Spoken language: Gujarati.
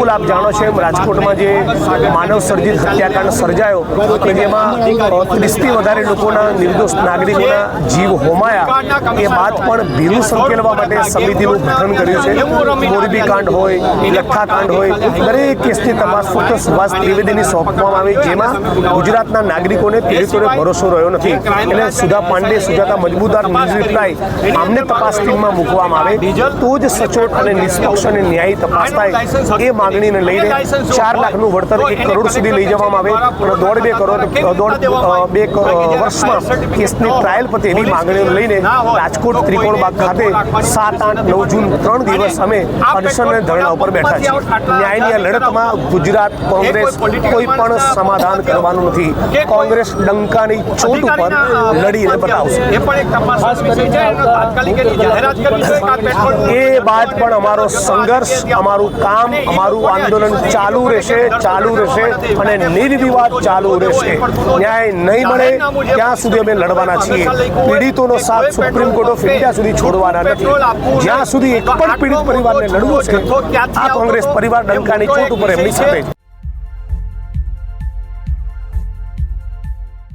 બિલકુલ આપ જાણો છો એમ, રાજકોટમાં જે માનવ સર્જિત હત્યાકાંડ સર્જાયો, કે જેમાં ત્રીસથી વધારે લોકોના નિર્દોષ નાગરિકોના જીવ હોમાયા, એ વાત પણ ભીરું સંકેલવા માટે સમિતિનું ગઠન કર્યું છે. મોરબી કાંડ હોય લઠ્ઠા કાંડ હોય, દરેક કેસની તપાસ ફક્ત સુભાષ ત્રિવેદીની સોંપવામાં આવી, જેમાં ગુજરાતના નાગરિકોને પીડિતોને ભરોસો રહ્યો નથી. એટલે સુધા પાંડે, સુજાતા મજબૂદાર ન્યૂઝ રિપ્લાય આમને તપાસ ટીમમાં મૂકવામાં આવે. તો જ સચોટ અને નિષ્પક્ષ અને ન્યાયી તપાસ થાય. એ માગણીને લઈને ચાર લાખનું વળતર એક કરોડ સુધી લઈ જવામાં આવે અને દોઢ બે કરોડ દોઢ બે વર્ષમાં કેસની ટ્રાયલ પતે એવી માગણીઓ લઈને રાજકોટ ત્રિકોણબાગ ખાતે સાત આઠ નવ જૂન ત્રણ દિવસ અમે અનશન અને ધરણા ઉપર બેઠા છીએ. ન્યાયની આ લડતમાં ગુજરાત કોંગ્રેસ કોઈ પણ સમાધાન કરવાનું નથી. કોંગ્રેસ ડંકાની ચોટ ઉપર લડીને બતાવશે. એ બાદ પણ અમારો સંઘર્ષ અમારું કામ અમારું આંદોલન ચાલુ રહેશે ચાલુ રહેશે અને નિર્વિવાદ ચાલુ રહેશે. ન્યાય નહીં મળે, ત્યાં સુધી અમે લડવાના છીએ. પીડિતોનો સાથ સુપ્રીમ કોર્ટ ઓફ ઇન્ડિયા સુધી છોડવાના નથી. જ્યાં સુધી એક પણ પીડિત પરિવારને લડવું છે, આ કોંગ્રેસ પરિવાર ડંકાની ચોટ ઉપર એમની સાથે.